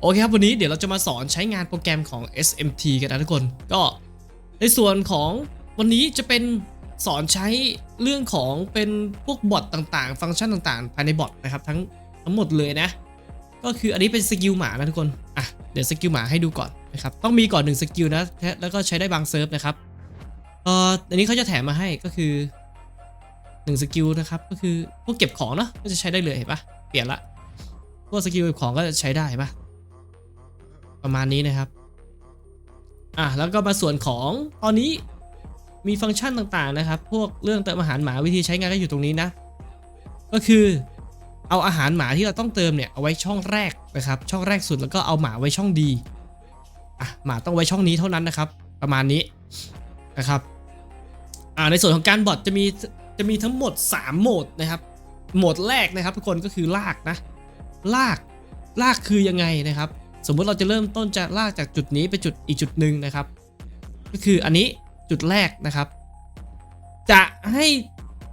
โอเคครับวันนี้เดี๋ยวเราจะมาสอนใช้งานโปรแกรมของ SMT กันนะทุกคน ก็ในส่วนของวันนี้จะเป็นสอนใช้เรื่องของเป็นพวกบอทต่างๆ ฟังก์ชันต่างๆ ภายในบอทนะครับทั้งทั้งหมดเลยนะ ก็คืออันนี้เป็นสกิลหมานะทุกคนอะเดี๋ยวสกิลหมาให้ดูก่อนนะครับต้องมีก่อนหนึ่งสกิลนะแล้วก็ใช้ได้บางเซิร์ฟนะครับเอ่ออันนี้เขาจะแถมมาให้ก็คือหนึ่งสกิลนะครับก็คือพวกเก็บของเนาะก็จะใช้ได้เลยเห็นปะเปลี่ยนละพวกสกิลเก็บของก็จะใช้ได้เห็นปะ ประมาณนี้นะครับ อะแล้วก็มาส่วนของตอนนี้มีฟังก์ชันต่างๆนะครับ พวกเรื่องเติมอาหารหมาวิธีใช้งานก็อยู่ตรงนี้นะ ก็คือเอาอาหารหมาที่เราต้องเติมเนี่ยเอาไว้ช่องแรกนะครับ ช่องแรกสุดแล้วก็เอาหมาไว้ช่องดีอะหมาต้องไว้ช่องนี้เท่านั้นนะครับ ประมาณนี้นะครับอ่าในส่วนของการบอทจะมีจะมีทั้งหมด 3 โหมดนะครับ โหมดแรกนะครับทุกคนก็คือลากนะ ลากลากคือยังไงนะครับ สมมุติเราจะเริ่มต้นจะลากจากจุดนี้ไปจุดอีกจุดหนึ่งนะครับ ก็คืออันนี้จุดแรกนะครับ จะให้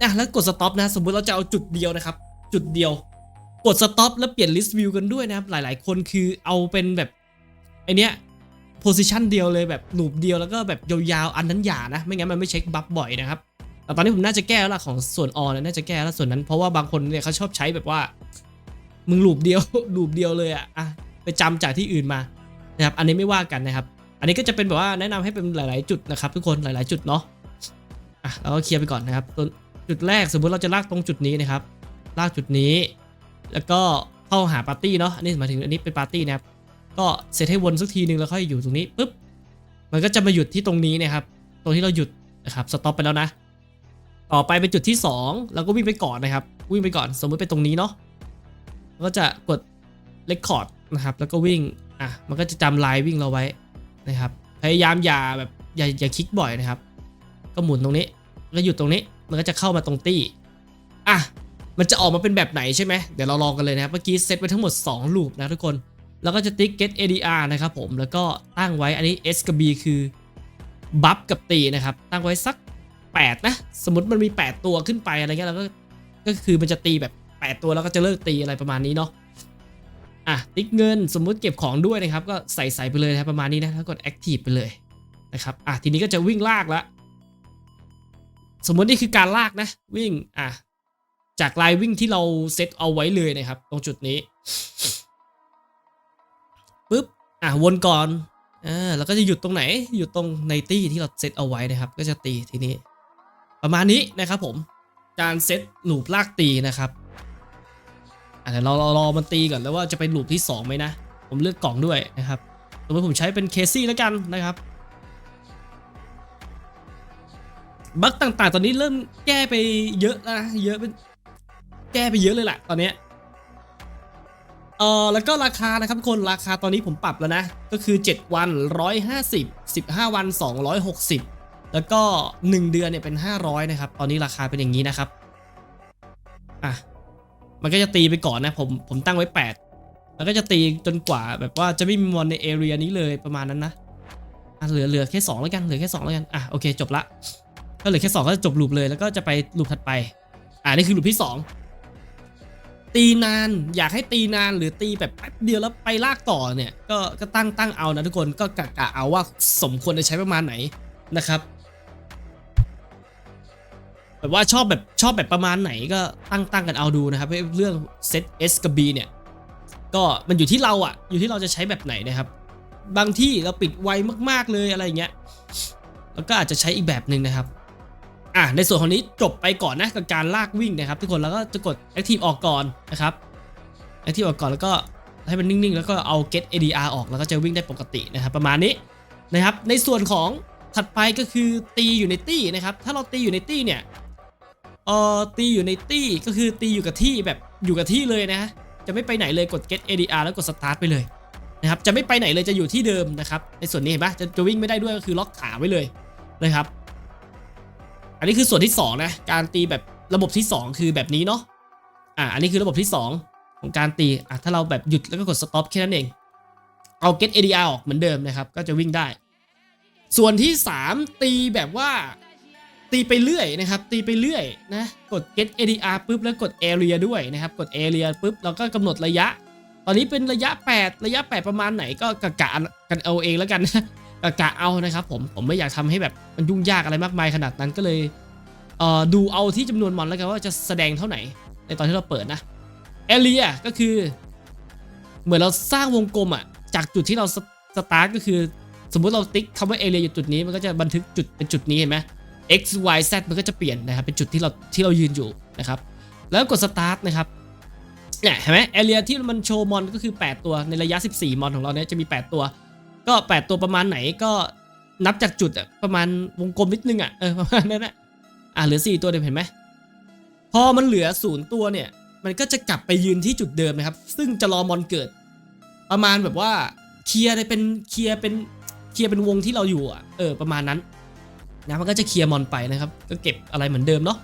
อะแล้วกดสต็อปนะ สมมุติเราจะเอาจุดเดียวนะครับ จุดเดียว กดสต็อปแล้วเปลี่ยนลิสต์วิวกันด้วยนะครับ หลาย ๆ คนคือเอาเป็นแบบไอเนี้ยโพซิชันเดียวเลยแบบหลูปเดียวแล้วก็แบบยาวๆอันนั้นอย่านะ ไม่งั้นมันไม่เช็คบัฟบ่อยนะครับแต่ตอนนี้ผมน่าจะแก้แล้วล่ะของส่วนออนน่าจะแก้แล้วส่วนนั้นเพราะว่าบางคนเนี่ยเขาชอบใช้แบบว่า มึงหลูปเดียวหลูปเดียวเลยอะอะ ไปจำจากที่อื่นมานะครับอันนี้ไม่ว่ากันนะครับ อันนี้ก็จะเป็นแบบว่าแนะนำให้เป็นหลาย ๆ จุดนะครับ ทุกคนหลาย ๆ จุดเนาะอะเราก็เคลียร์ไปก่อนนะครับจุดแรกสมมุติเราจะลากตรงจุดนี้นะครับ ลากจุดนี้ แล้วก็เข้าหาปาร์ตี้เนาะอันนี้หมายถึงอันนี้เป็นปาร์ตี้นะครับ ก็เซตให้วนสักทีนึงแล้วค่อยอยู่ตรงนี้ปุ๊บมันก็จะมาหยุดที่ตรงนี้นะครับ ตรงที่เราหยุดนะครับสต็อปไปแล้วนะ ต่อไปเป็นจุดที่2เราก็วิ่งไปก่อนนะครับ วิ่งไปก่อนสมมติเป็นตรงนี้เนาะก็จะกดเลคคอร์ด นะครับ แล้วก็วิ่งอะมันก็จะจำลายวิ่งเราไว้นะครับ พยายามอย่าแบบอย่าอย่าคลิกบ่อยนะครับ ก็หมุนตรงนี้แล้วหยุดตรงนี้มันก็จะเข้ามาตรงตี้อะมันจะออกมาเป็นแบบไหนใช่ไหมเดี๋ยวเราลองกันเลยนะครับเมื่อกี้เซตไว้ทั้งหมด2ลูปนะทุกคนแล้วก็จะติ๊ก get ADR นะครับผมแล้วก็ตั้งไว้อันนี้ S กับ B คือบัฟกับตีนะครับ ตั้งไว้สัก 8 นะ สมมติมันมี 8 ตัวขึ้นไปอะไรเงี้ยแล้วก็ก็คือมันจะตีแบบ 8 ตัวแล้วก็จะเลิกตีอะไรประมาณนี้เนาะ อะติ๊กเงินสมมุติเก็บของด้วยนะครับ ก็ใส่ใส่ไปเลยนะรประมาณนี้นะแล้วกด active ไปเลยนะครับอะทีนี้ก็จะวิ่งลากล้วสมมตินี่คือการลากนะ วิ่งอะจากลายวิ่งที่เราเซตเอาไว้เลยนะครับ ตรงจุดนี้ปุ๊บอะวนก่อนอ่าแล้วก็จะหยุดตรงไหนหยุดตรงในตี้ที่เราเซตเอาไว้นะครับ ก็จะตีทีนี้ ประมาณนี้นะครับผมการเซตหลูปลากตีนะครับ เดี๋ยวเรารอมันตีก่อนแล้วว่าจะเป็นลูปที่2ไหมนะ ผมเลือกกล่องด้วยนะครับสมมติผมใช้เป็นเคซี่แล้วกันนะครับ บั๊กต่างๆ ตอนนี้เริ่มแก้ไปเยอะแล้วนะเยอะเป็นแก้ไปเยอะเลยแหละตอนนี้เออแล้วก็ราคานะครับทุกคนราคาตอนนี้ผมปรับแล้วนะ ก็คือ 7 วัน 150 15 วัน 260 แล้วก็ 1 เดือนเนี่ยเป็น 500 นะครับ ตอนนี้ราคาเป็นอย่างนี้นะครับ อะ มันก็จะตีไปก่อนนะผมผมตั้งไว้ 8 แล้วก็จะตีจนกว่าแบบว่าจะไม่มีมอนในเอเรียนี้เลยประมาณนั้นนะอะเหลือเหลือแค่2แล้วกันเหลือแค่2แล้วกันอะโอเคจบละก็เหลือแค่2ก็จะจบลูปเลยแล้วก็จะไปลูปถัดไป อ่านี่คือลูปที่ 2 ตีนานอยากให้ตีนานหรือตีแบบแป๊บเดียวแล้วไปลากต่อเนี่ยก็ก็ตั้งตั้งเอานะทุกคนก็กะกะเอาว่าสมควรจะใช้ประมาณไหนนะครับ แบบว่าชอบแบบชอบแบบประมาณไหนก็ตั้งตั้งกันเอาดูนะครับเรื่องเซต S กับ B เนี่ยก็มันอยู่ที่เราอะอยู่ที่เราจะใช้แบบไหนนะครับ บางที่เราปิดไวมาก ๆเลยอะไรเงี้ยแล้วก็อาจจะใช้อีกแบบหนึ่งนะครับอะในส่วนของนี้จบไปก่อนนะกับการลากวิ่งนะครับ ทุกคนแล้วก็จะกด Active ออกก่อนนะครับ Active ออกก่อนแล้วก็ให้มันนิ่งๆ แล้วก็เอา Get ADR ออกแล้วก็จะวิ่งได้ปกตินะครับ ประมาณนี้นะครับ ในส่วนของถัดไปก็คือตีอยู่ในตี้นะครับ ถ้าเราตีอยู่ในตี้เนี่ย เอ่อตีอยู่ในตี้ก็คือตีอยู่กับที่แบบอยู่กับที่เลยนะจะไม่ไปไหนเลยกด get ADR แล้วกด start ไปเลยนะครับจะไม่ไปไหนเลยจะอยู่ที่เดิมนะครับในส่วนนี้เห็นปะจะจะวิ่งไม่ได้ด้วยก็คือล็อกขาไว้เลยนะครับ อันนี้คือส่วนที่2นะการตีแบบระบบที่ 2 คือแบบนี้เนาะอะอันนี้คือระบบที่ 2 ของการตีอะถ้าเราแบบหยุดแล้วก็กด stop แค่นั้นเองเอา get ADR ออกเหมือนเดิมนะครับ ก็จะวิ่งได้ ส่วนที่ 3 ตีแบบว่า ตีไปเรื่อยนะครับ ตีไปเรื่อยนะกด get ADR ปุ๊บแล้วกด area ด้วยนะครับ กด area ปุ๊บแล้วก็กำหนดระยะ ตอนนี้เป็นระยะ 8 ระยะ 8 ประมาณไหนก็กะกะกันเอาเองแล้วกันกะกะเอานะครับผมผมไม่อยากทำให้แบบมันยุ่งยากอะไรมากมายขนาดนั้นก็เลยเอ่อดูเอาที่จำนวนมอนแล้วกันว่าจะแสดงเท่าไหร่ในตอนที่เราเปิดนะเอเรียก็คือ เหมือนเราสร้างวงกลมอะจากจุดที่เราสสตาร์ทก็คือ สมมุติเราติ๊กคำว่าเอเรียอยู่จุดนี้มันก็จะบันทึกจุดเป็นจุดนี้เห็นไหม x y z มันก็จะเปลี่ยนนะครับเป็นจุดที่เราที่เรายืนอยู่นะครับแล้วกด start นะครับเนี่ยเห็นไหม area ที่มันโชว์มอนก็คือ 8 ตัวในระยะ 14 มอนของเราเนี่ยจะมี 8 ตัว ก็ 8 ตัวประมาณไหนก็นับจากจุดอะประมาณวงกลมนิดนึงอะเออประมาณนั้นนะอะเหลือ 4 ตัวเดิมเห็นไหมพอมันเหลือศูนย์ตัวเนี่ย มันก็จะกลับไปยืนที่จุดเดิมนะครับ ซึ่งจะรอมอนเกิด ประมาณแบบว่าเคลียร์ได้เป็นเคลียร์เป็นเคลียร์เป็นวงที่เราอยู่อะเออประมาณนั้น นะมันก็จะเคลียร์มอนไปนะครับ ก็เก็บอะไรเหมือนเดิมเนาะ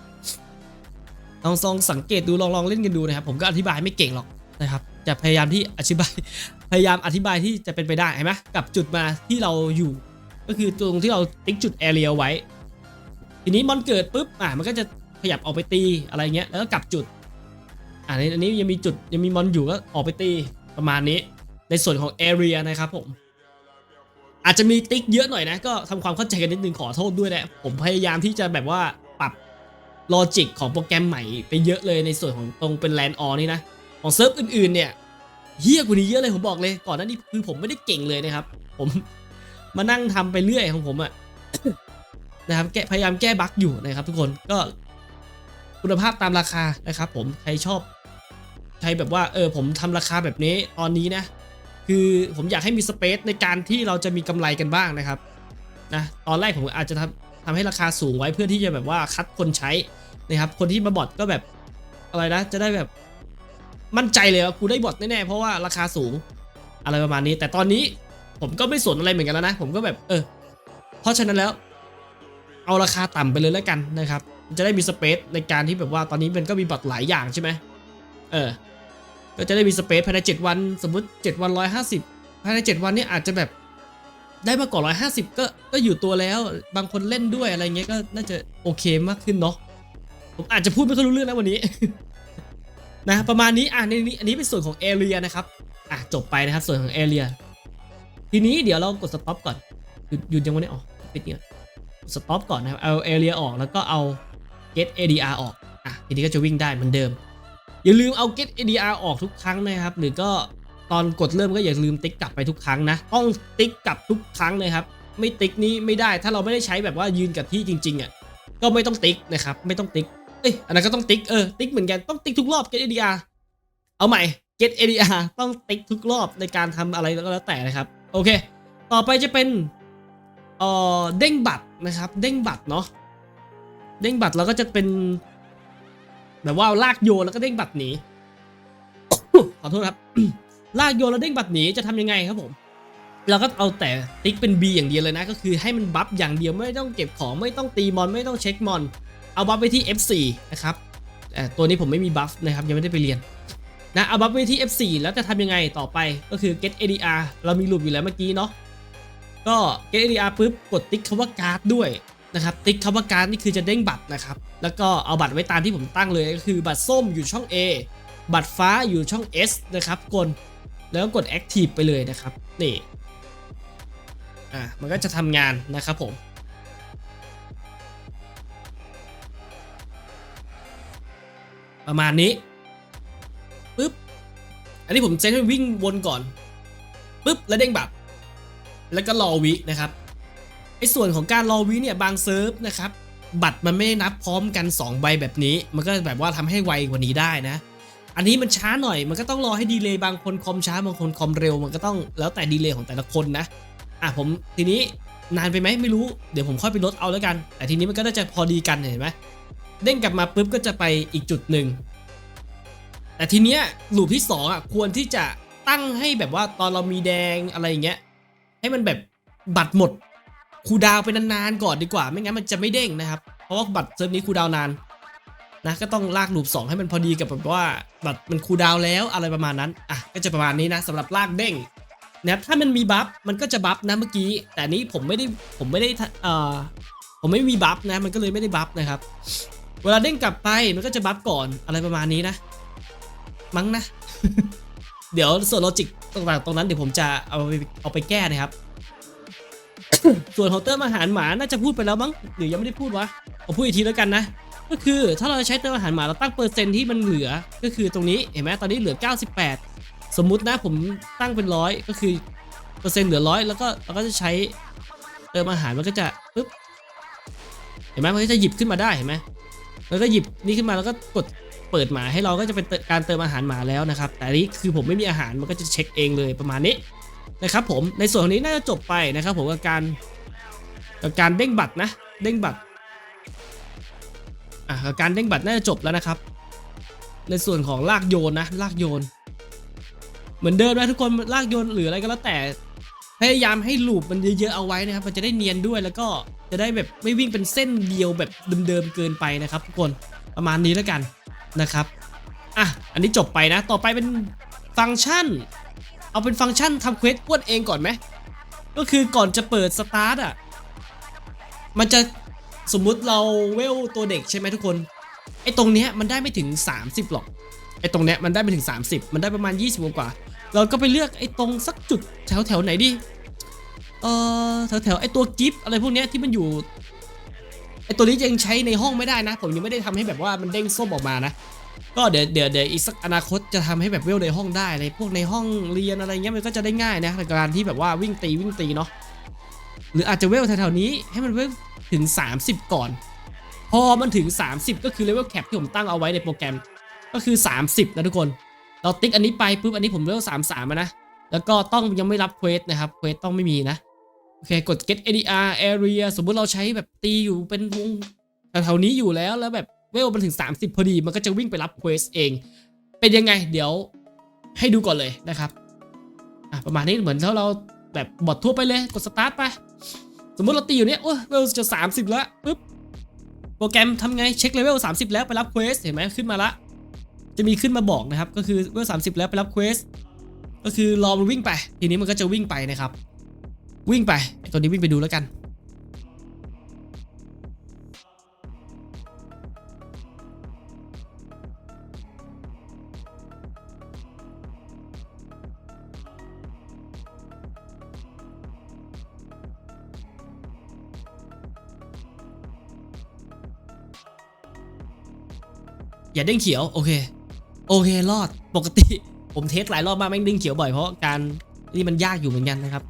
ลองซองสังเกตดูลองลองเล่นกันดูนะครับ ผมก็อธิบายไม่เก่งหรอกนะครับ จะพยายามที่อธิบาย พยายามอธิบายที่จะเป็นไปได้เห็นไหมกับจุดมาที่เราอยู่ ก็คือตรงที่เราติ๊กจุดแอเรียไว้ ทีนี้มอนเกิดปุ๊บอะมันก็จะขยับออกไปตีอะไรเงี้ยแล้วก็กลับจุดอ่าในอันนี้ยังมีจุดยังมีมอนอยู่ก็ออกไปตีประมาณนี้ ในส่วนของ Area นะครับผม อาจจะมีติ๊กเยอะหน่อยนะ ก็ทำความเข้าใจกันนิดนึงขอโทษด้วยนะผมพยายามที่จะแบบว่าปรับลอจิกของโปรแกรมใหม่ไปเยอะเลยในส่วนของตรงเป็นแลนด์ออนี่นะ ของเซิร์ฟอื่นๆเนี่ยเฮี้ยกว่านี้เยอะเลยผมบอกเลย ก่อนหน้านี้คือผมไม่ได้เก่งเลยนะครับ ผมมานั่งทำไปเรื่อยของผมอะนะครับแกพยายามแก้บั๊กอยู่นะครับทุกคนก็คุณภาพตามราคานะครับ ผมใครชอบใครแบบว่าเออผมทำราคาแบบนี้ตอนนี้นะ คือผมอยากให้มีสเปซในการที่เราจะมีกำไรกันบ้างนะครับนะตอนแรกผมอาจจะทำทำให้ราคาสูงไว้เพื่อที่จะแบบว่าคัดคนใช้นะครับ คนที่มาบอทก็แบบอะไรนะจะได้แบบมั่นใจเลยว่ากูได้บอทแน่ๆเพราะว่าราคาสูงอะไรประมาณนี้ แต่ตอนนี้ผมก็ไม่สนอะไรเหมือนกันแล้วนะ ผมก็แบบเออ เพราะฉะนั้นแล้ว เอาราคาต่ำไปเลยแล้วกันนะครับ จะได้มีสเปซในการที่แบบว่าตอนนี้มันก็มีบอทหลายอย่างใช่ไหมเออ ก็จะได้มีสเปซภายใน 7 วัน สมมุติ 7 วัน 150 ภายใน 7 วันนี้อาจจะแบบได้มากกว่า 150 ก็ก็อยู่ตัวแล้ว บางคนเล่นด้วยอะไรเงี้ยก็น่าจะโอเคมากขึ้นเนาะผมอาจจะพูดไม่ค่อยรู้เรื่องนะวันนี้ นะประมาณนี้อะในนี้อันนี้เป็นส่วนของ Area นะครับอะจบไปนะครับส่วนของ Area ทีนี้เดี๋ยวเรากด stop ก่อนหยุดหยุดยังวันนี้อ๋อปิดเนี่ยสต็อปก่อนนะครับเอา Area ออกแล้วก็เอา get ADR ออกอะทีนี้ก็จะวิ่งได้เหมือนเดิม อย่าลืมเอา get ADR ออกทุกครั้งนะครับ หรือก็ตอนกดเริ่มก็อย่าลืมติ๊กกลับไปทุกครั้งนะ ต้องติ๊กกลับทุกครั้งเลยครับ ไม่ติ๊กนี้ไม่ได้ ถ้าเราไม่ได้ใช้แบบว่ายืนกับที่จริงๆอะ ก็ไม่ต้องติ๊กนะครับ ไม่ต้องติ๊ก เอ้ย อันนั้นก็ต้องติ๊ก เออ ติ๊กเหมือนกัน ต้องติ๊กทุกรอบ get ADR เอาใหม่ get ADR ต้องติ๊กทุกรอบในการทำอะไรก็แล้วแต่นะครับ โอเค ต่อไปจะเป็นเอ่อเด้งบัตรนะครับ เด้งบัตรเนาะ เด้งบัตรเราก็จะเป็น แบบว่าลากโยนแล้วก็เด้งบัตรหนีขอโทษครับ ลากโยนแล้วเด้งบัตรหนีจะทำยังไงครับผม เราก็เอาแต่ติ๊กเป็น B อย่างเดียวเลยนะ ก็คือให้มันบัฟอย่างเดียวไม่ต้องเก็บของไม่ต้องตีมอน ไม่ต้องเช็คมอน เอาบัฟไปที่ F4 นะครับตัวนี้ผมไม่มีบัฟนะครับยังไม่ได้ไปเรียนนะเอาบัฟไปที่ F4 แล้วจะทำยังไงต่อไปก็คือ get ADR เรามีลูปอยู่แล้วเมื่อกี้เนาะก็ get ADR ปุ๊บกดติ๊กคำว่าการ์ดด้วย นะครับติ๊กคำว่าการดนี่คือจะเด้งบัตรนะครับแล้วก็เอาบัตรไว้ตามที่ผมตั้งเลยก็คือบัตรส้มอยู่ช่อง A บัตรฟ้าอยู่ช่อง S นะครับกดแล้วกด Active ไปเลยนะครับนี่อะมันก็จะทำงานนะครับผมประมาณนี้ปึ๊บ อันนี้ผมเซตให้วิ่งวนก่อนปึ๊บ แล้วเด้งบัตรแล้วก็รอวินะครับ ส่วนของการรอวิเนี่ยบางเซิร์ฟนะครับบัตรมันไม่ได้นับพร้อมกัน 2 ใบแบบนี้ มันก็แบบว่าทำให้ไวกว่านี้ได้นะ อันนี้มันช้าหน่อย มันก็ต้องรอให้ดีเลย์บางคนคอมช้าบางคนคอมเร็ว มันก็ต้องแล้วแต่ดีเลย์ของแต่ละคนนะ อะผมทีนี้นานไปไหมไม่รู้เดี๋ยวผมค่อยไปลดเอาแล้วกัน แต่ทีนี้มันก็น่าจะพอดีกันเห็นไหมเด้งกลับมาปุ๊บก็จะไปอีกจุดหนึ่งแต่ทีเนี้ยลูปที่สองอะควรที่จะตั้งให้แบบว่าตอนเรามีแดงอะไรอย่างเงี้ยให้มันแบบบัตรหมด คูดาวไปนานๆก่อนดีกว่า ไม่งั้นมันจะไม่เด้งนะครับ เพราะว่าบัตรเซิร์ฟนี้คูดาวนานนะก็ต้องลากลูป2ให้มันพอดีกับแบบว่าบัตรมันคูดาวแล้วอะไรประมาณนั้นอะก็จะประมาณนี้นะสำหรับลากเด้งนะครับถ้ามันมีบัฟมันก็จะบัฟนะเมื่อกี้ แต่นี้ผมไม่ได้ผมไม่ได้เอ่อผมไม่มีบัฟนะมันก็เลยไม่ได้บัฟนะครับ เวลาเด้งกลับไปมันก็จะบัฟก่อนอะไรประมาณนี้นะ มั้งนะ เดี๋ยวส่วนโลจิกต่างๆตรงนั้นเดี๋ยวผมจะเอาไปเอาไปแก้นะครับ ส่วนของเติมอาหารหมาน่าจะพูดไปแล้วมั้งหรือยังไม่ได้พูดวะผมพูดอีกทีแล้วกันนะ ก็คือถ้าเราจะใช้เติมอาหารหมาเราตั้งเปอร์เซ็นต์ที่มันเหลือ ก็คือตรงนี้เห็นไหมตอนนี้เหลือ 98 สมมุตินะผมตั้งเป็นร้อยก็คือเปอร์เซ็นต์เหลือร้อยแล้วก็เราก็จะใช้เติมอาหารมันก็จะปึ๊บเห็นไหมมันก็จะหยิบขึ้นมาได้เห็นไหมแล้วก็หยิบนี่ขึ้นมาแล้วก็กดเปิดหมาให้เราก็จะเป็นการเติมอาหารหมาแล้วนะครับ แต่อันนี้คือผมไม่มีอาหารมันก็จะเช็คเองเลยประมาณนี้ นะครับผมในส่วนของนี้น่าจะจบไปนะครับผมกับการกับการเด้งบัตรนะเด้งบัตรอะกับการเด้งบัตรน่าจะจบแล้วนะครับ ในส่วนของลากโยนนะลากโยน เหมือนเดิมนะทุกคนลากโยนหรืออะไรก็แล้วแต่พยายามให้ลูปมันเยอะๆเอาไว้นะครับ มันจะได้เนียนด้วยแล้วก็จะได้แบบไม่วิ่งเป็นเส้นเดียวแบบเดิมๆเกินไปนะครับ ทุกคนประมาณนี้แล้วกันนะครับอะอันนี้จบไปนะ ต่อไปเป็นฟังก์ชัน เอาเป็นฟังก์ชันทำเควสอ้วนเองก่อนไหมก็คือก่อนจะเปิดสตาร์ทอะ มันจะสมมุติเราเวลตัวเด็กใช่ไหมทุกคน ไอ้ตรงเนี้ยมันได้ไม่ถึง 30 หรอก ไอ้ตรงเนี้ยมันได้ไปถึง 30 มันได้ประมาณ 20กว่า เราก็ไปเลือกไอ้ตรงสักจุดแถวแถวไหนดีเออแถวแถวไอ้ตัวกิฟอะไรพวกเนี้ยที่มันอยู่ไอ้ตัวนี้ยังใช้ในห้องไม่ได้นะ ผมยังไม่ได้ทำให้แบบว่ามันเด้งส้มออกมานะ ก็เดี๋ยวเดี๋ยวเดี๋ยวอีกสักอนาคตจะทำให้แบบเวลในห้องได้ในพวกในห้องเรียนอะไรเงี้ยมันก็จะได้ง่ายนะในการที่แบบว่าวิ่งตีวิ่งตีเนาะหรืออาจจะเวลแถวๆนี้ให้มันเวลถึง 30 ก่อน พอมันถึง 30 ก็คือเลเวลแคปที่ผมตั้งเอาไว้ในโปรแกรมก็คือ 30 นะทุกคน เราติ๊กอันนี้ไปปุ๊บอันนี้ผมเลเวล33มานะแล้วก็ต้องยังไม่รับเควสนะครับเควสต้องไม่มีนะโอเคกด get ADR area สมมุติเราใช้แบบตีอยู่เป็นวงแถวๆนี้อยู่แล้วแล้วแบบ เวลมันถึง 30 พอดี มันก็จะวิ่งไปรับเควสเอง เป็นยังไง เดี๋ยวให้ดูก่อนเลยนะครับอะประมาณนี้เหมือนถ้าเราแบบบอททั่วไปเลยกดสตาร์ทไป สมมติเราตีอยู่เนี้ยโอ้เวลจะ 30 แล้วปุ๊บโปรแกรมทำไงเช็คเลเวล30 แล้วไปรับเควสเห็นไหมขึ้นมาละ จะมีขึ้นมาบอกนะครับ ก็คือเวล30 แล้วไปรับเควสก็คือรอมันวิ่งไป ทีนี้มันก็จะวิ่งไปนะครับ วิ่งไปไอ้ตัวนี้วิ่งไปดูแล้วกัน อย่าเด้งเขียวโอเค โอเครอดปกติ ผมเทสหลายรอบมากแม่งเด้งเขียวบ่อยเพราะการนี่มันยากอยู่เหมือนกันนะครับ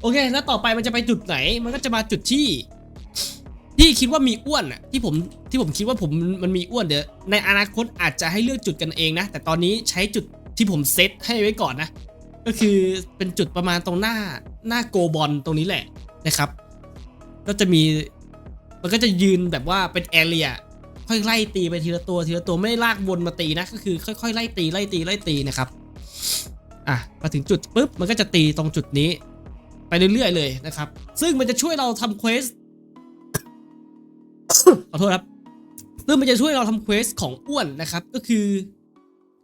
โอเค แล้วต่อไปมันจะไปจุดไหน มันก็จะมาจุดที่ ที่คิดว่ามีอ้วนอะที่ผมที่ผมคิดว่าผมมันมีอ้วนเดี๋ยวในอนาคตอาจจะให้เลือกจุดกันเองนะ แต่ตอนนี้ใช้จุดที่ผมเซตให้ไว้ก่อนนะ ก็คือเป็นจุดประมาณตรงหน้าหน้าโกบอลตรงนี้แหละนะครับ ก็จะมีมันก็จะยืนแบบว่าเป็นแอเรีย ค่อยไล่ตีไปทีละตัวทีละตัวไม่ได้ลากวนมาตีนะก็คือค่อยๆไล่ตีไล่ตีไล่ตีนะครับอะมาถึงจุดปุ๊บมันก็จะตีตรงจุดนี้ ไปเรื่อยๆเลยนะครับ ซึ่งมันจะช่วยเราทำเควสขอโทษครับซึ่งมันจะช่วยเราทำเควสของอ้วนนะครับ ก็คือ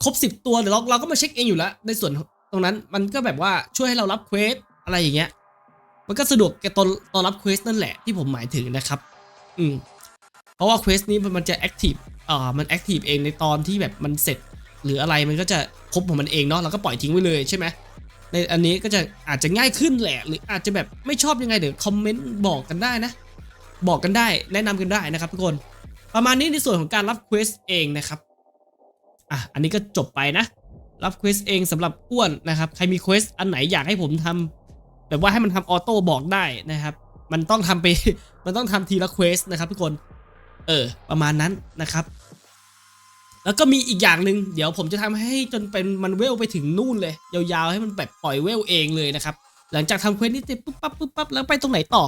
ครบ 10 ตัวเดี๋ยวเราเราก็มาเช็คเองอยู่แล้ว ในส่วนตรงนั้นมันก็แบบว่าช่วยให้เรารับเควสอะไรอย่างเงี้ย มันก็สะดวกแก่ตอนตอนรับเควสนั่นแหละที่ผมหมายถึงนะครับ อืม เพราะว่าเควสนี้มันจะแอคทีฟอ่ามันแอคทีฟเองในตอนที่แบบมันเสร็จ หรืออะไรมันก็จะครบของมันเองเนาะเราก็ปล่อยทิ้งไว้เลยใช่ไหมในอันนี้ก็จะอาจจะง่ายขึ้นแหละ หรืออาจจะแบบไม่ชอบยังไงเดี๋ยวคอมเมนต์บอกกันได้นะ บอกกันได้แนะนำกันได้นะครับทุกคน ประมาณนี้ในส่วนของการรับเควสเองนะครับอะอันนี้ก็จบไปนะ รับเควสเองสำหรับอ้วนนะครับใครมีเควสอันไหนอยากให้ผมทำแบบว่าให้มันทำออโต้บอกได้นะครับ มันต้องทำไป มันต้องทำทีละเควสนะครับทุกคน เออ ประมาณนั้นนะครับ แล้วก็มีอีกอย่างหนึ่งเดี๋ยวผมจะทำให้จนเป็นมันเวลไปถึงนู่นเลย ยาวๆให้มันแบบปล่อยเวลเองเลยนะครับ หลังจากทำเควสนี้เสร็จปุ๊บปั๊บปุ๊บปั๊บแล้วไปตรงไหนต่อ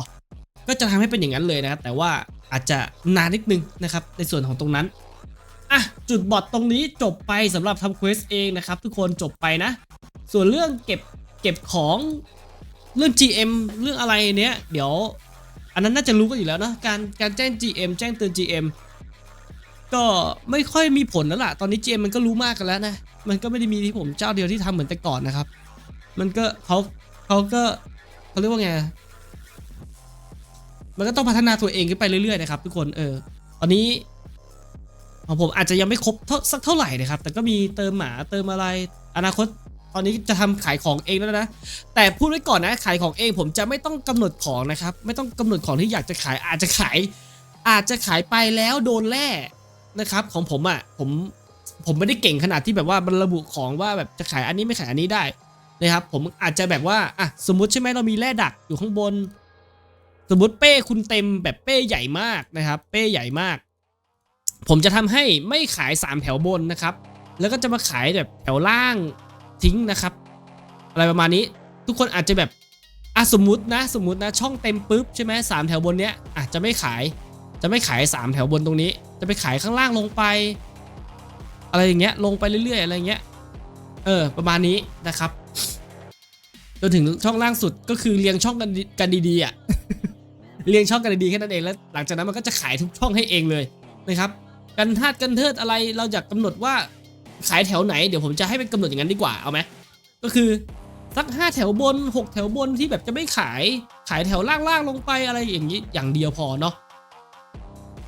ก็จะทำให้เป็นอย่างนั้นเลยนะครับแต่ว่าอาจจะนานนิดนึงนะครับ ในส่วนของตรงนั้นอะจุดบอทตรงนี้จบไปสำหรับทำเควสเองนะครับ ทุกคนจบไปนะ ส่วนเรื่องเก็บเก็บของเรื่อง GM เรื่องอะไรเนี้ย เดี๋ยว อันนั้นน่าจะรู้กันอยู่แล้วเนะการการแจ้ง GM แจ้งเตือน GM ก็ไม่ค่อยมีผลแล้วล่ะ ตอนนี้ GM มันก็รู้มากกันแล้วนะ มันก็ไม่ได้มีที่ผมเจ้าเดียวที่ทำเหมือนแต่ก่อนนะครับ มันก็เขาเขาก็เขาเรียกว่าไง มันก็ต้องพัฒนาตัวเองขึ้นไปเรื่อยๆนะครับ ทุกคน เออ ตอนนี้ของผมอาจจะยังไม่ครบเท่าสักเท่าไหร่นะครับ แต่ก็มีเติมหมาเติมอะไร อนาคต ตอนนี้จะทำขายของเองแล้วนะ แต่พูดไว้ก่อนนะ ขายของเองผมจะไม่ต้องกำหนดของนะครับ ไม่ต้องกำหนดของที่อยากจะขายอาจจะขาย อาจจะขายไปแล้วโดนแร่นะครับ ของผมอะ่ะผมผมไม่ได้เก่งขนาดที่แบบว่ามันระบุของว่าแบบจะขายอันนี้ไม่ขายอันนี้ได้นะครับ ผมอาจจะแบบว่าอะสมมุติใช่ไหมเรามีแร่ดักอยู่ข้างบน สมมติเป้คุณเต็มแบบเป้ใหญ่มากนะครับ เป้ใหญ่มาก ผมจะทำให้ไม่ขาย3แถวบนนะครับ แล้วก็จะมาขายแบบแถวล่าง ทิ้งนะครับ อะไรประมาณนี้ทุกคนอาจจะแบบอะสมมตินะ สมมตินะช่องเต็มปุ๊บใช่ไหมสามแถวบนเนี้ยอาจจะไม่ขาย จะไม่ขาย 3 แถวบนตรงนี้ จะไปขายข้างล่างลงไป อะไรอย่างเงี้ยลงไปเรื่อยๆ อะไรเงี้ยเออประมาณนี้นะครับจนถึงช่องล่างสุดก็คือเรียงช่องกันกันดีๆอะเรียงช่องกันดีๆแค่นั้นเองแล้ว หลังจากนั้นมันก็จะขายทุกช่องให้เองเลยนะครับ กันทาดกันเทิดอะไรเราอยากกำหนดว่า ขายแถวไหนเดี๋ยวผมจะให้เป็นกำหนดอย่างนั้นดีกว่าเอาไหมก็คือสักห้าแถวบนหกแถวบนที่แบบจะไม่ขายขายแถวล่างๆลงไปอะไรอย่างนี้อย่างเดียวพอเนาะ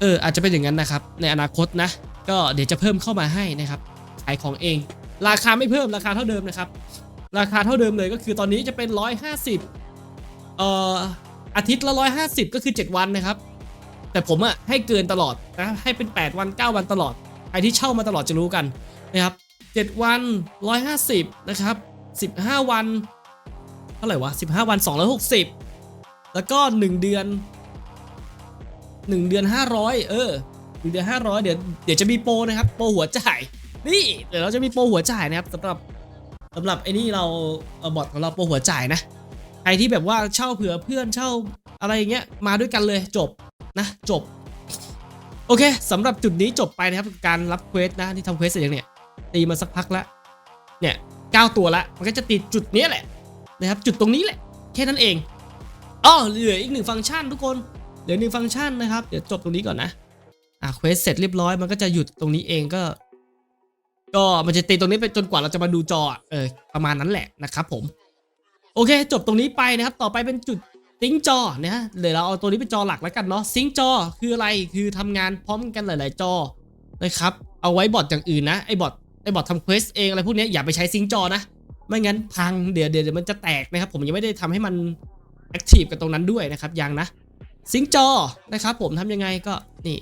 เอออาจจะเป็นอย่างนั้นนะครับ ในอนาคตนะ ก็เดี๋ยวจะเพิ่มเข้ามาให้นะครับขายของเอง ราคาไม่เพิ่มราคาเท่าเดิมนะครับ ราคาเท่าเดิมเลยก็คือตอนนี้จะเป็น 150เอ่ออาทิตย์ละ150 ก็คือ 7 วันนะครับ แต่ผมอะให้เกินตลอดนะให้เป็น 8 วัน 9 วันตลอดใครที่เช่ามาตลอดจะรู้กัน นะครับ 7 วัน 150 นะครับ 15 วัน เท่าไหร่วะ 15 วัน 260 แล้วก็ 1 เดือน 1 เดือน 500 เออ1เดือน 500 เดี๋ยวเดี๋ยวจะมีโปรนะครับ โปรหัวจ่าย นี่เดี๋ยวเราจะมีโปรหัวจ่ายนะครับสำหรับสำหรับไอ้นี่เราเออบอทของเราโปรหัวจ่ายนะใครที่แบบว่าเช่าเผื่อเพื่อนเช่าอะไรอย่างเงี้ยมาด้วยกันเลยจบนะจบ โอเคสำหรับจุดนี้จบไปนะครับการรับเควสนะที่ทำเควสเสร็จยังเนี่ย ตีมาสักพักแล้วเนี่ยเก้าตัวละมันก็จะติดจุดนี้แหละนะครับจุดตรงนี้แหละแค่นั้นเองอ๋อเหลืออีกหนึ่งฟังก์ชันทุกคนเหลือหนึ่งฟังก์ชันนะครับเดี๋ยวจบตรงนี้ก่อนนะอะเควสเสร็จเรียบร้อยมันก็จะหยุดตรงนี้เองก็ ก็มันจะตีตรงนี้ไปจนกว่าเราจะมาดูจอเออประมาณนั้นแหละนะครับผม โอเค จบตรงนี้ไปนะครับ ต่อไปเป็นจุดซิงจอนะฮะเดี๋ยวเราเอาตัวนี้เป็นจอหลักแล้วกันเนาะซิงจอคืออะไรคือทำงานพร้อมกันหลาย ๆ จอนะครับเอาไว้บอทอย่างอื่นนะไอ้บอท ไอ้บอททำเควสเองอะไรพวกนี้อย่าไปใช้ซิงจอนะ ไม่งั้นพังเดี๋ยวเดี๋ยวมันจะแตกนะครับผมยังไม่ได้ทำให้มันแอคทีฟกับตรงนั้นด้วยนะครับยังนะซิงจอนะครับผมทำยังไงก็นี่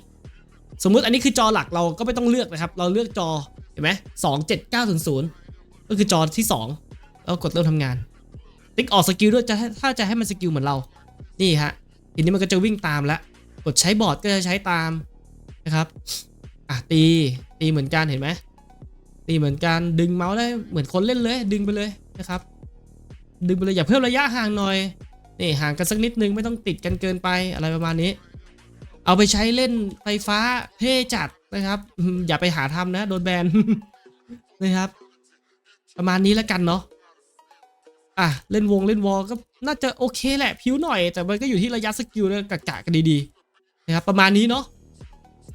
สมมุติอันนี้คือจอหลักเราก็ไม่ต้องเลือกนะครับ เราเลือกจอเห็นไหมสองเจ็ดเก้าศูนย์ศูนย์ก็คือจอที่สองแล้วกดเริ่มทำงาน ติ๊กออกสกิลด้วยจะถ้าจะให้มันสกิลเหมือนเรา นี่ฮะทีนี้มันก็จะวิ่งตามแล้วกดใช้บอร์ดก็จะใช้ตามนะครับอะตีตีเหมือนกันเห็นไหม ตีเหมือนกันดึงเมาส์ได้เหมือนคนเล่นเลย ดึงไปเลยนะครับ ดึงไปเลยอย่าเพิ่มระยะห่างหน่อยนี่ห่างกันสักนิดนึงไม่ต้องติดกันเกินไปอะไรประมาณนี้ เอาไปใช้เล่นไฟฟ้าเท่จัดนะครับอืมอย่าไปหาทำนะ โดนแบนนะครับ ประมาณนี้แล้วกันเนาะอะเล่นวงเล่นวอลก็น่าจะโอเคแหละผิวหน่อย แต่มันก็อยู่ที่ระยะสกิลแล้วกะกะกันดีๆนะครับประมาณนี้เนาะ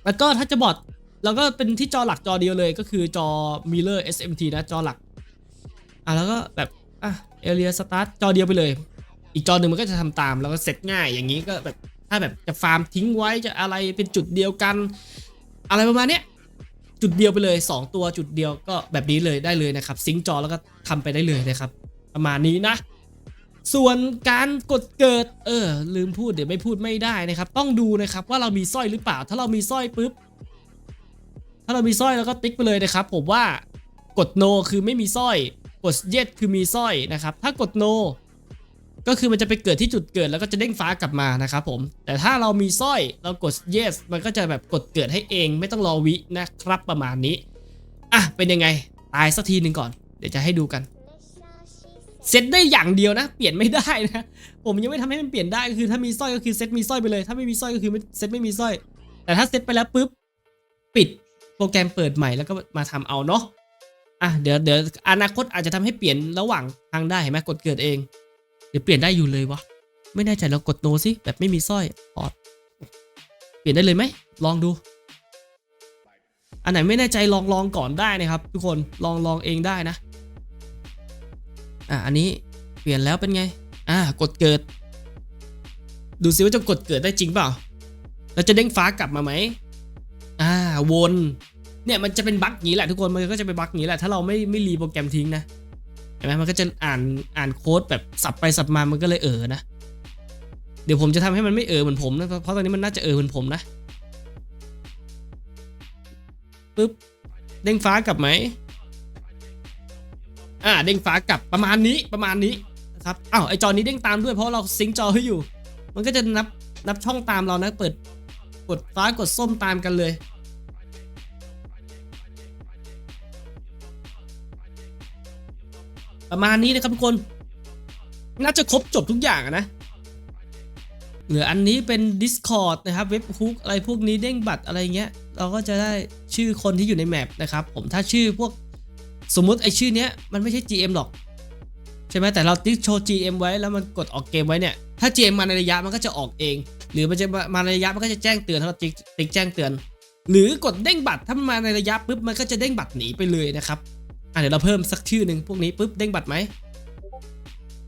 แล้วก็ถ้าจะบอด เราก็เป็นที่จอหลักจอเดียวเลยก็คือจอ Miller SMT นะจอหลัก อะแล้วก็แบบอะเอเรียสตาร์ทจอเดียวไปเลย อีกจอหนึ่งมันก็จะทำตามแล้วก็เสร็จง่ายอย่างนี้ก็แบบถ้าแบบจะฟาร์มทิ้งไว้จะอะไรเป็นจุดเดียวกัน อะไรประมาณเนี้ยจุดเดียวไปเลย 2 ตัวจุดเดียวก็แบบนี้เลยได้เลยนะครับซิงค์จอแล้วก็ทำไปได้เลยนะครับ ประมาณนี้นะ ส่วนการกดเกิดเออลืมพูดเดี๋ยวไม่พูดไม่ได้นะครับ ต้องดูนะครับว่าเรามีสร้อยหรือเปล่า ถ้าเรามีสร้อยปุ๊บ ถ้าเรามีสร้อยแล้วก็ติ๊กไปเลยนะครับ ผมว่ากด no คือไม่มีสร้อย กด yes คือมีสร้อยนะครับ ถ้ากด no ก็คือมันจะไปเกิดที่จุดเกิดแล้วก็จะเด้งฟ้ากลับมานะครับผม แต่ถ้าเรามีสร้อยเรากด yes มันก็จะแบบกดเกิดให้เองไม่ต้องรอวินะครับประมาณนี้ อะ เป็นยังไง ตายสักทีหนึ่งก่อน เดี๋ยวจะให้ดูกัน เซตได้อย่างเดียวนะ เปลี่ยนไม่ได้นะ ผมยังไม่ทำให้มันเปลี่ยนได้ก็คือถ้ามีสร้อยก็คือเซตมีสร้อยไปเลย ถ้าไม่มีสร้อยก็คือเซตไม่มีสร้อย แต่ถ้าเซตไปแล้วปุ๊บปิด โปรแกรมเปิดใหม่แล้วก็มาทำเอาเนาะอะเดี๋ยวเดี๋ยวอนาคตอาจจะทำให้เปลี่ยนระหว่างทางได้เห็นไหมกดเกิดเองเดี๋ยวเปลี่ยนได้อยู่เลยวะไม่แน่ใจเรากดโนสิแบบไม่มีสร้อยพอดเปลี่ยนได้เลยไหมลองดู อันไหนไม่แน่ใจลองลองก่อนได้นะครับ ทุกคนลองลองเองได้นะอะอันนี้เปลี่ยนแล้วเป็นไง อ่ากดเกิด ดูซิว่าจะกดเกิดได้จริงเปล่า แล้วจะเด้งฟ้ากลับมาไหม วนเนี่ยมันจะเป็นบั๊กงนี้แหละทุกคนมันก็จะเป็นบั๊กงนี้แหละถ้าเราไม่ไม่รีโปรแกรมทิ้งนะเห็นไหมมันก็จะอ่านอ่านโค้ดแบบสับไปสับมามันก็เลยเออนะ เดี๋ยวผมจะทำให้มันไม่เออเหมือนผมนะเพราะตอนนี้มันน่าจะเออเหมือนผมนะปึ๊บเด้งฟ้ากลับไหมอ่าเด้งฟ้ากลับประมาณนี้ประมาณนี้นะครับอ้าวไอจอนี้เด้งตามด้วยเพราะเราซิงจอให้อยู่ มันก็จะนับนับช่องตามเรานะเปิดกดฟ้ากดส้มตามกันเลย ประมาณนี้นะครับทุกคน น่าจะครบจบทุกอย่างนะเหลืออันนี้เป็น Discord นะครับเว็บฮุกอะไรพวกนี้เด้งบัตรอะไรเงี้ย เราก็จะได้ชื่อคนที่อยู่ในแมปนะครับผมถ้าชื่อพวกสมมุติไอชื่อเนี้ยมันไม่ใช่ GM หรอก ใช่ไหมแต่เราติ๊กโชว์ GM ไว้แล้วมันกดออกเกมไว้เนี่ย ถ้า GM มาในระยะมันก็จะออกเอง หรือมันจะมาในระยะมันก็จะแจ้งเตือนถ้าเราติ๊กติ๊กแจ้งเตือน หรือกดเด้งบัตรถ้ามันมาในระยะปุ๊บมันก็จะเด้งบัตรหนีไปเลยนะครับ อะเดี๋ยวเราเพิ่มสักชื่อหนึ่งพวกนี้ปุ๊บเด้งบัตรไหม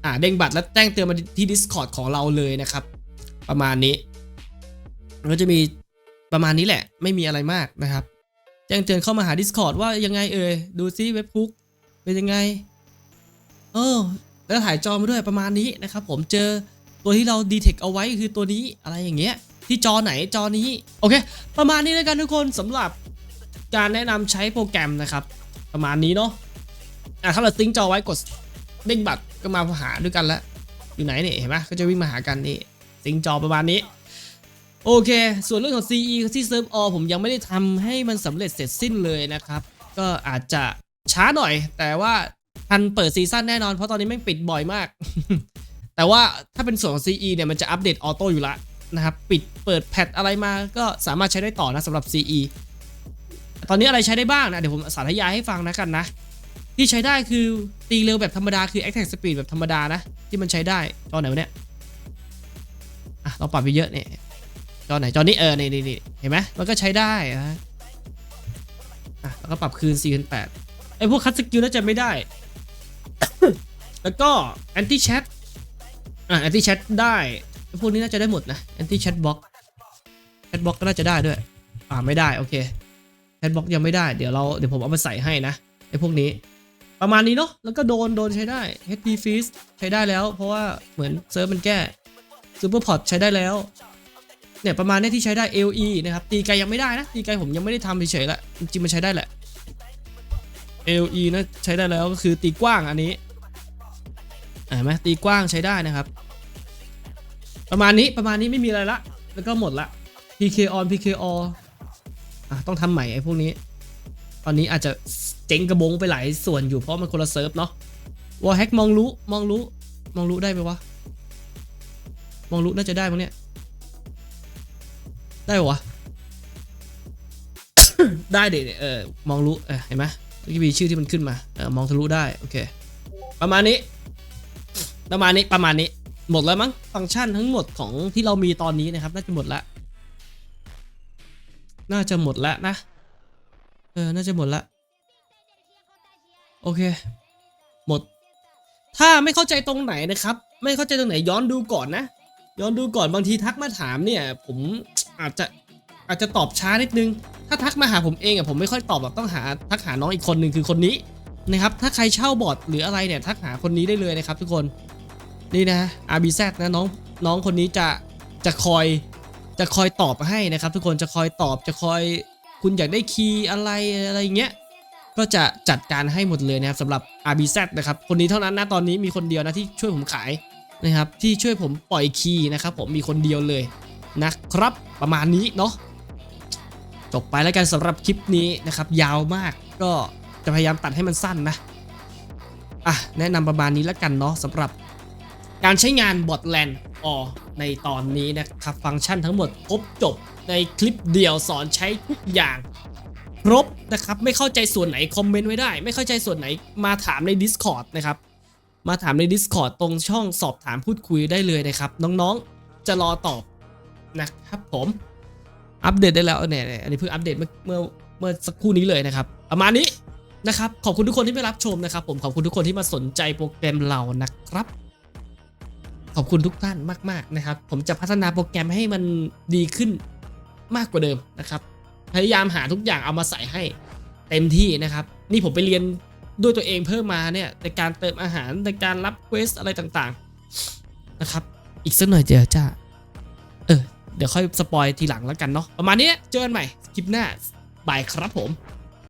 อ่าเด้งบัตรแล้วแจ้งเตือนมาที่ Discord ของเราเลยนะครับ ประมาณนี้มันก็จะมีประมาณนี้แหละ ไม่มีอะไรมากนะครับ แจ้งเตือนเข้ามาหา Discord ว่ายังไงเอ่ยดูซิเว็บฟุกเป็นยังไงเออแล้วถ่ายจอมาด้วยประมาณนี้นะครับ ผมเจอตัวที่เราดีเทคเอาไว้คือตัวนี้อะไรอย่างเงี้ย ที่จอไหนจอนี้ โอเค ประมาณนี้แล้วกันทุกคนสำหรับการแนะนำใช้โปรแกรมนะครับ ประมาณนี้เนาะอะถ้าเราซิงจอไว้กดเด้งบัตรก็มาหาด้วยกันแล้วอยู่ไหนเนี่ยเห็นไหมก็จะวิ่งมาหากันนี่ซิงจอประมาณนี้โอเค ส่วนเรื่องของ CE ที่เซิร์ฟออผมยังไม่ได้ทำให้มันสำเร็จเสร็จสิ้นเลยนะครับ ก็อาจจะช้าหน่อย แต่ว่าทันเปิดซีซั่นแน่นอน เพราะตอนนี้แม่ปิดบ่อยมาก แต่ว่าถ้าเป็นส่วนของ CE เนี่ยมันจะอัปเดตออโต้อยู่ละนะครับ ปิดเปิดแพทอะไรมาก็สามารถใช้ได้ต่อนะสำหรับ CE ตอนนี้อะไรใช้ได้บ้างนะ เดี๋ยวผมสาธยายให้ฟังนะกันนะ ที่ใช้ได้คือตีเร็วแบบธรรมดาคือ Attack Speed แบบธรรมดานะ ที่มันใช้ได้จอไหนวะเนี่ยอะเราปรับไปเยอะเนี่ยจอไหนจอนี้เออนี่นี่นี่เห็นไหมมันก็ใช้ได้นะอะแล้วก็ปรับคืน4 8 0 0ไอ้พวกคัตสกิลน่าจะไม่ได้ แล้วก็ Anti Chat อะ Anti Chat ได้พวกนี้น่าจะได้หมดนะ Anti Chat Box Chat Box ก็น่าจะได้ด้วย อ่าไม่ได้ โอเค แชทบ็อกยังไม่ได้เดี๋ยวเราเดี๋ยวผมเอามาใส่ให้นะไอ้พวกนี้ ประมาณนี้เนาะแล้วก็โดนโดนใช้ได้ HP Freeze ใช้ได้แล้ว เพราะว่าเหมือนเซิร์ฟมันแก้ Super Pot ใช้ได้แล้วเนี่ยประมาณนี้ที่ใช้ได้ LE นะครับตีไกลยังไม่ได้นะตีไกลผมยังไม่ได้ทำเฉยๆละจริงๆมันใช้ได้แหละ LE นะใช้ได้แล้วก็คือตีกว้างอันนี้เห็นไหมตีกว้างใช้ได้นะครับ ประมาณนี้ประมาณนี้ไม่มีอะไรละ แล้วก็หมดละ PK on PK off อะ ต้องทำใหม่ไอ้พวกนี้ ตอนนี้อาจจะเจ๊งกระบงไปหลายส่วนอยู่เพราะมันคนละเซิร์ฟเนาะวอลแฮกมองรู้มองรู้มองรู้ได้ไหมวะ มองรู้น่าจะได้มั้งเนี่ย ได้ปะวะได้เด็เออมองรู้เออเห็นไหมมันจะมีชื่อที่มันขึ้นมาเออมองทะลุได้โอเค ประมาณนี้ ประมาณนี้ประมาณนี้หมดแล้วมั้งฟังก์ชันทั้งหมดของที่เรามีตอนนี้นะครับ น่าจะหมดละ น่าจะหมดแล้วนะ เออ น่าจะหมดละ โอเค หมด ถ้าไม่เข้าใจตรงไหนนะครับ ไม่เข้าใจตรงไหนย้อนดูก่อนนะ ย้อนดูก่อนบางทีทักมาถามเนี่ย ผมอาจจะอาจจะตอบช้านิดนึง ถ้าทักมาหาผมเองอะผมไม่ค่อยตอบหรอกต้องหาทักหาน้องอีกคนหนึ่งคือคนนี้นะครับ ถ้าใครเช่าบอร์ดหรืออะไรเนี่ยทักหาคนนี้ได้เลยนะครับ ทุกคน นี่นะ RBZ นะน้องน้องคนนี้จะจะคอย จะคอยตอบให้นะครับ ทุกคนจะคอยตอบจะคอยคุณอยากได้คีย์อะไรอะไรเงี้ยก็จะจัดการให้หมดเลยนะครับสำหรับ RBZ นะครับคนนี้เท่านั้นนะตอนนี้มีคนเดียวนะที่ช่วยผมขายนะครับที่ช่วยผมปล่อยคีย์นะครับผมมีคนเดียวเลยนะครับประมาณนี้เนาะจบไปแล้วกันสำหรับคลิปนี้นะครับยาวมากก็จะพยายามตัดให้มันสั้นนะอะแนะนำประมาณนี้แล้วกันเนาะสำหรับการใช้งานบอทแลนด์ อในตอนนี้นะครับ ฟังก์ชันทั้งหมดครบจบในคลิปเดียวสอนใช้ทุกอย่างครบนะครับไม่เข้าใจส่วนไหนคอมเมนต์ไว้ได้ ไม่เข้าใจส่วนไหนมาถามใน Discord นะครับมาถามใน Discord ตรงช่องสอบถามพูดคุยได้เลยนะครับ น้องๆจะรอตอบนะครับผมอัปเดตได้แล้วเนี่ยอันนี้เพิ่งอัปเดตเมื่อเมื่อเมื่อสักครู่นี้เลยนะครับประมาณนี้นะครับขอบคุณทุกคนที่ไม่รับชมนะครับ ผมขอบคุณทุกคนที่มาสนใจโปรแกรมเรานะครับ ขอบคุณทุกท่านมาก ๆนะครับ ผมจะพัฒนาโปรแกรมให้มันดีขึ้นมากกว่าเดิมนะครับ พยายามหาทุกอย่างเอามาใส่ให้เต็มที่นะครับ นี่ผมไปเรียนด้วยตัวเองเพิ่มมาเนี่ยในการเติมอาหารในการรับเควสอะไรต่างๆนะครับ อีกสักหน่อยเดี๋ยวจะเออเดี๋ยวค่อยสปอยทีหลังแล้วกันเนาะประมาณนี้เจอกันใหม่คลิปหน้าบายครับผม